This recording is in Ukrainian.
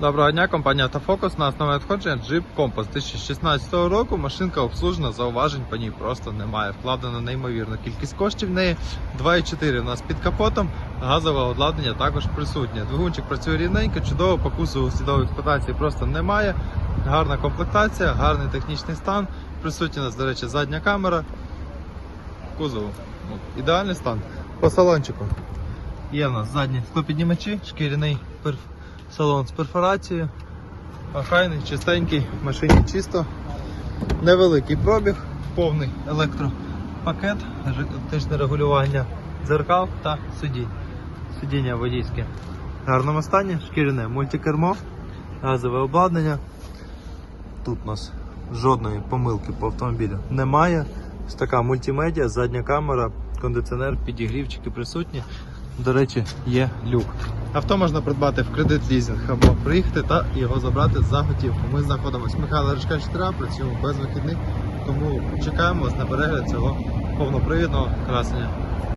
Доброго дня, компанія Автофокус. На основне надходження Jeep Compass 2016 року. Машинка обслужена, зауважень по ній просто немає. Вкладена неймовірна кількість коштів в неї. 2,4 у нас під капотом. Газове обладнання також присутнє. Двигунчик працює рівненько, чудово, по кузову слідової експлуатації просто немає. Гарна комплектація, гарний технічний стан. Присутня у нас, до речі, задня камера. Кузову. Ідеальний стан. По салончику. Є в нас задні склопіднімачі, шкіряний перф... салон з перфорацією. Охайний, чистенький, в машині чисто. Невеликий пробіг, повний електропакет, електричне регулювання дзеркал та сидінь. Сидіння водійське. В гарному стані, шкіряне мультикермо, газове обладнання. Тут у нас жодної помилки по автомобілю немає. Ось така мультимедіа, задня камера, кондиціонер, підігрівчики присутні. До речі, є люк. Авто можна придбати в кредит лізинг або приїхати та його забрати за готівку. Ми знаходимося Михайла Рижка 4, працюємо без вихідних, тому чекаємо вас на перегляд цього повнопривідного красення.